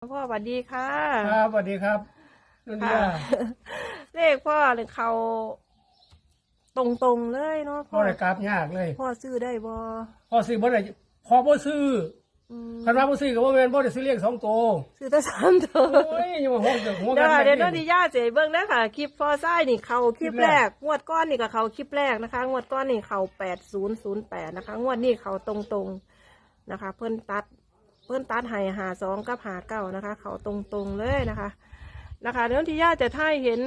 พ่อสวัสดีค่ะครับสวัสดีครับนุ่นยาเลขพ่อเลยเขาตรงๆเลยเนาะพ่อได้กราบยากเลยพ่อซื้อได้บ่พ่อซื้อบ่ได้พ่อบ่ซื้ออืมคันว่าบ่ซื้อก็บ่แม่นบ่ได้ซื้อเลขสองตัวซื้อแต่สามตัวโอ้ยยังมาห้องเดือดหัวเดี๋กัยวนเดี๋ยวไปน้องดิยาเจ๋เบิ้งนะค่ะคลิปพ่อไส้นี่เขาคลิปคลิปแรแรกกงวดก้อนนี่กับเขาคลิปแรกนะคะ งวดก้อนนี่เขาแปดศูนย์ศูนย์แปดนะคะ งวดนี่เขาตรงๆนะคะ เพิ่นตัดเพิ่นตัดให้หาสองกับหาเก้านะคะ เขาตรงๆเลยนะคะนะคะเรื่องที่ย่าจะท่ายเห็น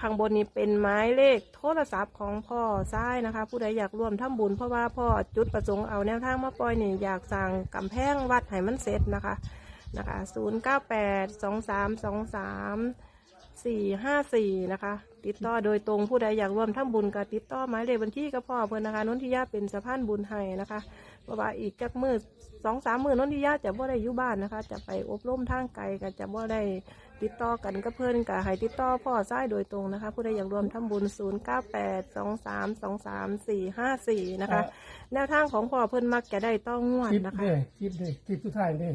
ข้างบนนี้เป็นไม้เลขโทรศัพท์ของพ่อซ้ายนะคะ ผู้ใดอยากร่วมทำบุญเพราะว่าพ่อจุดประสงค์เอาแนวทางมาปล่อยนี่อยากสั่งกำแพงวัดให้มันเสร็จนะคะนะคะศูนย์เก้าแปดสองสามสองสาม สี่ห้าสี่นะคะ ติดต่อโดยตรงผู้ใดอยากร่วมทำบุญก็ติดต่อหมายเลขบัญชีกับพ่อเพื่อนนะคะนนทิยาเป็นสะพานบุญให้นะคะเพราะว่าอีกจักมือสองสามมือนนทิยาจะบ่ได้อยู่บ้านนะคะ จะไปอบรมทางไกลก็จะบ่ได้ติดต่อกันกับเพื่อนกับให้ติดต่อพ่อซ้ายโดยตรงนะคะ ผู้ใดอยากรวมทำบุญ0 9 8 2 3 2 3 4 5 4นะคะแนวทางของพ่อเพิ่นมักจะได้ต้องงวดคลิปนะคะเด้คลิปเด้คลิปสุดท้ายเด้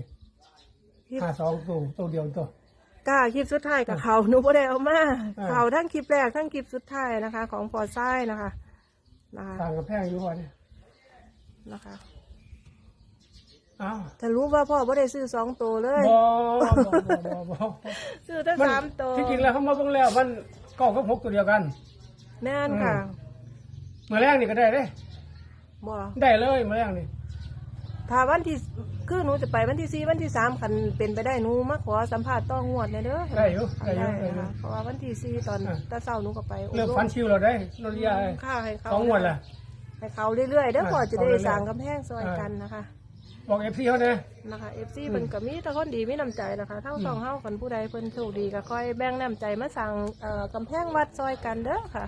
คลิปห้าสองตัวตัวเดียวตัว กล้าคลิปสุดท้ายกับเขาหนูบ่ได้เอามาอ่า เขาทั้งคลิปแรกทั้งคลิปสุดท้ายนะคะ ของพ่อซ้ายนะคะนะคะต่างกับแพงอยู่ว่าเนี่ยนะคะอ้าวจะรู้ว่าพ่อบ่ได้ซื้อสองตัวเลยบ่บ่บ่บ่บ่ซื้อแต่มันสามตัวที่จริงแล้วเขามาเบิ่งแล้วมันเก้ากับหกตัวเดียวกัน แม่นค่ะเมื่อแรกนี่ก็ได้เด้บ่ได้เลยเมื่อแรกนี่ถ้าวันที่ คือหนูจะไปวันที่สี่วันที่สามคันเป็นไปได้หนูมาขอสัมภาษณ์ต้องงวดเนี่ยเด้อได้อยู่ได้อยู่ได้ได้อยู่ ค่ะเพราะว่าวันที่สี่ตอนอ่าตะเช้าหนูก็ไปอบเริ่มรมฟันชิวเราได้นุ่นยาค่าให้เขาสองงวดละ ให้เขาเรื่อยๆเด้ออ่าพอจะได้เขาเรื่อยๆ สร้างกำแพงซอยกันนะคะ บอกเอฟซีเขาเนี่ยนะคะเอฟซีเพิ่นก็มีแต่คนดีมีน้ำใจนะคะทั้งสองเฮาคนผู้ใดเพิ่นโชคดีก็ค่อยแบ่งน้ำใจมาสั่งเอ่อกำแพงวัดซอยกันเด้อค่ะ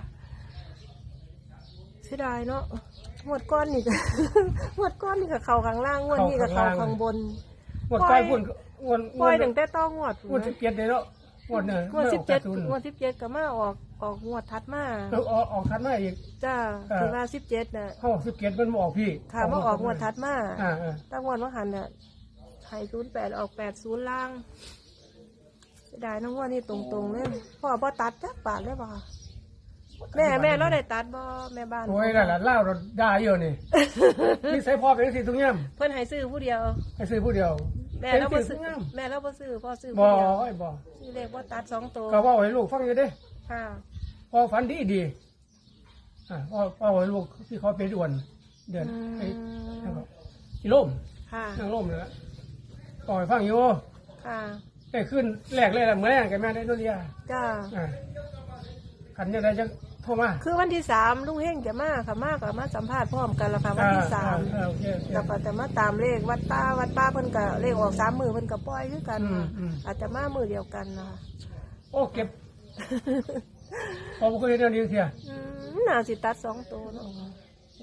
เสียดายเนาะ งวดก้อนนี่ก็งวดก้อนนี่ก็เข้าข้างล่างงวดนี้ก็เข้าข้างบน งวดใกล้พุ่นงวดปล่อยตั้งแต่ต้องงวดงวดสิบเจ็ดเลยเนาะงวดเนี่ยงวดสิบเจ็ดศูนย์งวดสิบเจ็ดก็มาออกออกงวดถัดมาเออออกออกทัดมาอีกจ้าเออที่ว่าสิบเจ็ดน่ะเข้าสิบเจ็ดมันมาออกพี่ค่ะมาออกงวดถัดมาอ่าอ่าตั้งงวดว่าหันน่ะไทยศูนย์แปดออกแปดศูนย์ล่างเสียดายน้องว่านี่ตรงๆเลยพ่อพ่อตัดจักบาทเลยป่ะ แม่แม่เราได้ตัดบ่แม่บ้านโอ้ยนั่นแหละเล่าเราได้เยอะนี่นี่ใส่พ่อเป็นสิทุกย่เพิ่นให้ซื้อผู้เดียวำให้ซื้อผู้เดียวแม่เป็นเราสิบ่ทุซื้อกย่แม่เราบ่ซื้อพ่อซื้อำบผู้อเดียวไอ้บอนี่เลขว่าตัดสองตัวก็เว่าให้ลูกฟังอยู่เด้ค่ะพอฝันดีดีอ่าพ่อพ่อให้ลูกที่เขาเป็นอ้วนเดือนอืไอ้มนั่นก็กิโล่มค่ะนั่งล่มเลยละปล่อยฟังอยู่ค่ะได้ขึ้นแรกเลยละเมื่อแรกกันแม่ได้ตัวเดียวจ้าอ่า ขันยังไงจะโทรมาคือวันที่สามลุงเฮงจะมาค่ะมากับมาสัมภาษณ์พร้อมกันแล้วค่ะวันที่สามอ่โอเคโอเค แล้วก็จะมาตามเลขวัดป้าวัดป้าเพิ่นก็เลขออกสามมือเพิ่นก็ปล่อยคือกันค่ะอืมอืม อาจจะมามือเดียวกันนะคะโอ้เก็บพอบุคคลเดียวนี้เทียอืมน่าสิตัดสองตัวเนาะ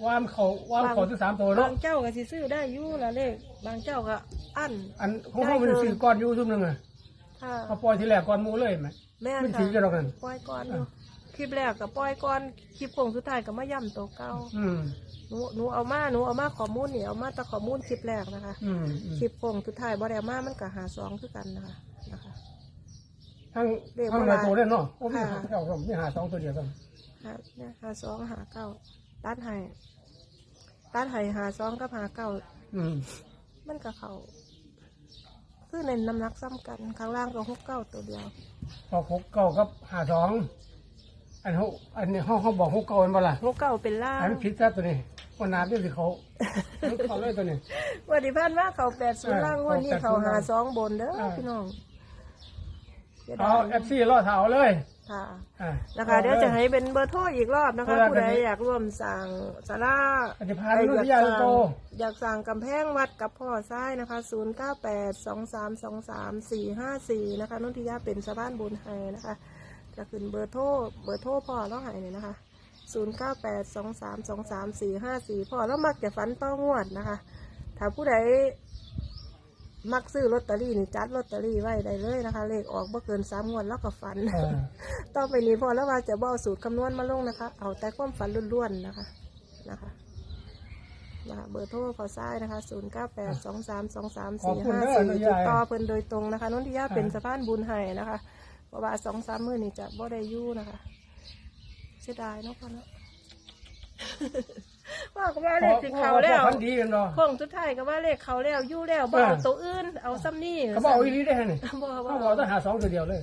วามเขาวามเขาที่สามตัวบาเนาะงเจ้าก็สิซื้อได้อยู่ละเลข บางเจ้าก็อั้นอันของเขาเป็นสื่อก้อนอยู่ซุ่มหนึ่งอะค่ะเขาปล่อยทีแรกก้อนหมูเลยไหมแม่นมันค่ะถือกันหรอกนั่นปล่อยก่อนอยู่อะ คลิปแรกก็ปล่อยก่อนคลิปโค้งสุดท้ายก็มาย่ำตัวเก่าอืมหนูหนูเอามาหนูเอามาข้อมูลนี่เอามาแต่ข้อมูลคลิปแรกนะคะอืมอืมคลิปโค้งสุดท้ายบ่ได้เอามามันก็หาสองคือกันนะคะนะคะ ทั้งเรียกทั้งว่าหลายตัวเลยเนาะโอ้มีค่ะหาเก้าสองมีหาสองตัวเดียวกันหาเนี่ยหาสองหาเก้าตัดให้ตัดให้หาสองกับหาเก้าอืมมันกับเขาคือในน้ำหนักซ้ำกันข้างล่างก็หกเก้าตัวเดียว พอหกเก้ากับหาสอง อันเขาอันนี้เขาเขาบอกหกเก้าเป็นบ่ล่ะหกเก้าเป็นล่าอันงนี้ผิดซะตัวนี้วันน้ำด้วยสิเขาเขาเลยตัวนี้วันที่ผ่านมาเขาแปดศูนย์ล่างเออวันนี้เขาเขาแปดศูนย์หาสองบนเด้อเออพี่น้องสียดเอายเอฟซีล่อเท้าเลยค่ะอ่านะคะเดี๋ยวจะให้เป็นเบอร์โทรอีกรอบนะคะเออผู้ใดเดี๋ยวอยากร่วมสั่งสาราอธิพานรุ่นที่ยาสั่งโตอยากสั่งกำแพงวัดกับพ่อซ้ายนะคะ 0 9 8 2 3 2 3 4 5 4 นะคะนุ่นทิยาเป็นสะพานบุญไฮนะคะ จะขึ้นเบอร์โทรเบอร์โทรพ่อแล้วไห้เนี่ยนะคะ 0 9 8 2 3 2 3 4 5 4พ่อแล้วมักจะฝันต้องวดนะคะ ถ้าผู้ใดมักซื้อลอตเตอรี่นี่จัดลอตเตอรี่ไว้ได้เลยนะคะ เลขออกบ่เกินสามงวดแล้วก็ฝันเออต่อไปนี้พอแล้วว่าจะบเอกสูตรคำนวณมาลงนะคะ เอาแต่ความฝันล้วนๆนะคะนะคะนะคะเบอร์โทรขอซ้ายนะคะ 0 9 8 2 3 2 3ขอบ4คุณเด้อ5นุ4ยายติดต่อเพิ่นโดยตรงนะคะนนทิยาอ่าเป็นสะพานบุญให้นะคะเพ ราะว่าสองสามมื้อนี่จะบ่ได้ยู่นะคะเสียดายเนาะพ่อเนาะว่าก็ว่าเลขสิเขาแล้วพันดีกันเนาะโค้งสุดท้ายก็ว่าเลขเขาแล้วยู่แล้วบ่เอาตัวอื่น เอาซ้ำนี่เขาบอกอีนี้ได้นี่เขาบอกต้องหาสองตัวเดียวเลย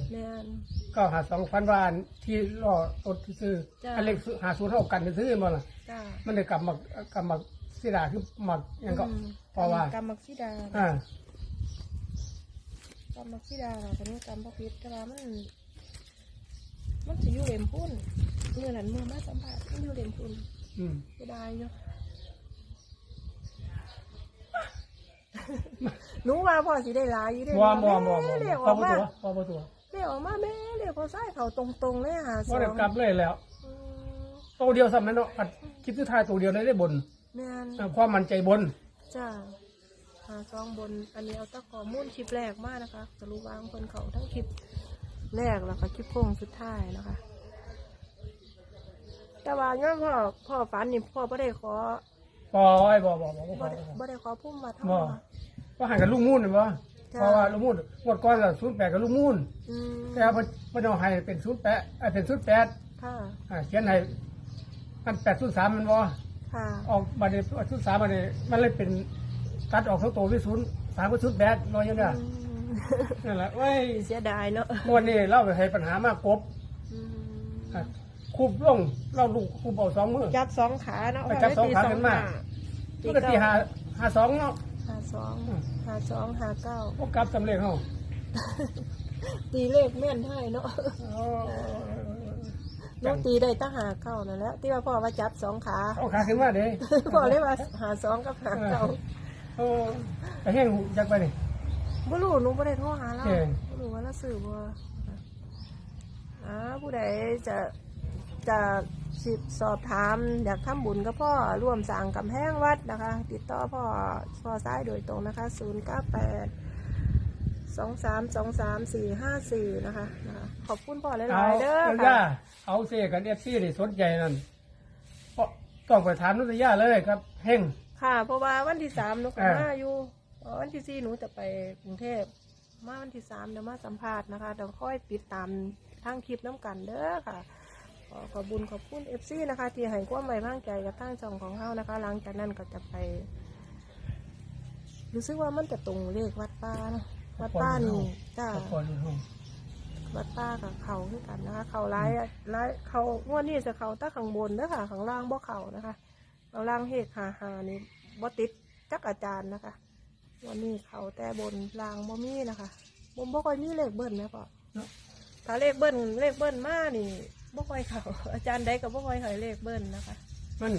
ก็หาสองพันวานที่รอตดซื้ออันเล็กหาศูนย์เท่ากันซื้อมาล่ะมันเลยกลับมากลับมาสิดาคือหมักยังก็เพราะว่ากรรมมักซิดาอ่า กรรมมักซิดาเราตอนนี้กรรมพระพิษแต่ว่ามัน มันจะอยู่เหลมพุ่นเมื่อนั้นเมื่อมาสัมผัสมันอยู่เหลมพุ่นอืมเสียดายอยู่หนูว่าพ่อสิได้หลายอยู่เด้บ่บ่บ่บ่เรียกอพออกบ่มาตัวพอบ่ตัวเรียกออกมาแม่เรียกพอซ้ายเขาตรงๆเลยหาสบ่อได้งกลับเลยแล้วอืมตัวเดียวซ้ำนั้นเนาะอัดคลิปสุดท้ายตัวเดียวเลยได้บนแม่นอ่าความมั่นใจบน จ้าหาซองบน อันนี้เอาแตะข้อมูลคลิปแรกมากนะคะจะรู้วางคนเขาทั้งคลิปแรกแล้วก็คลิปโค้งสุดท้ายนะคะ แต่ว่าย้อนพ่อพ่อฝันนี่พ่อไม่ได้ขอปอไอ้บ่บ่บ่บ่พบ่อได้บ่ได้ขอพุ่มมาทำบ่ค่ะว่าหันกับลูกมูนนี่บ่จ้ะเพราะว่าลูกมูนงวดก่อนก็08กับลูกมูนอืมแต่ว่าเพิ่นเพิ่นเอาให้เป็น08เอ้ยเป็น08ค่ะอ่าเขียนให้อัน803มันบ่ค่ะ ออกบัดนี้03บัดนี้มันเลยเป็น ตัดออกทั้งตัวที่0 3กับ08น้อยอย่างเนี้ยอืมนั่นแหละเว้ยเสียดายเนาะงวดนี้เราไปให้ปัญหามากกบอืมอะคูบลงเราลูกคูบเอาสองมือจับสองขาเนาะไปจับสองขาขึ้นมาตีมันก็ตีหาหาสองเนาะหาสองอืมหาสองหาเก้าพวกกลับสำเร็จเฮาตีเลขแม่นให้เนาะอ๋อหนูตีได้ตั้งหาเก้านั่นแหละที่ว่าพ่อว่าจับสองขาเอาขาขึ้นมาเด้พ่อเลยว่าหาสองกับหาเก้า โอ้ไปแห้งหูจักไปนี่บ่รู้หนูบ่ได้โทรหาเราเออบ่รู้ว่าเราซื้อบ่อ่าผู้ใดจะจะสิสอบถามอยากทำบุญกับพ่อร่วมสร้างกำแพงวัดนะคะ ติดต่อพ่อพ่อซ้ายโดยตรงนะคะ 098สองสามสองสามสี่ห้าสี่นะคะนะคะ ขอบคุณพ่อหเอาลายๆเด้อเอาค่ะย่าเอาเสกันเอฟซีนี่สนใจนั่นเพราะต้องไปถามนุตยาเลยครับเฮง ค่ะ เพราะว่าวันที่สามหนูก็อ่ามมาอยู่อ๋อวันที่สี่หนูจะไปกรุงเทพมาวันที่สามเดี๋ยวมาสัมภาษณ์นะคะเดี๋ยวค่อยติดตามทางคลิปน้ำกันเด้อค่ะขอขอบคุญขอบคุณเอฟซีนะคะ ที่ให้ความไว้วางใจกับทางช่องของเฮานะคะ หลังจากนั้นก็จะไป รู้สึกว่ามันจะตรงเลขวัดป้าเนอะวัดป้านี่จ้าขอบคุณเฮาวัดป้ากับเขาคือกันนะคะ เขาร้ายร้ายเขางวดนี้จะเขาตั้งข้างบนเด้อค่ะข้างล่างบ่เขานะคะ เราล่างเฮกหาหานี่บ่ติดจักอาจารย์นะคะ วันนี้เขาแต่บนล่างบ่มีนะคะบ่บ่ค่อยมีเลขเบิ้ลนะพ่อเนาะถ้าเลขเบิ้ลเลขเบิ้ลมานี่บ่ค่อยเขาอาจารย์ใดกับ่ค่อยเขยเลขเบิ้ลนะคะ มัน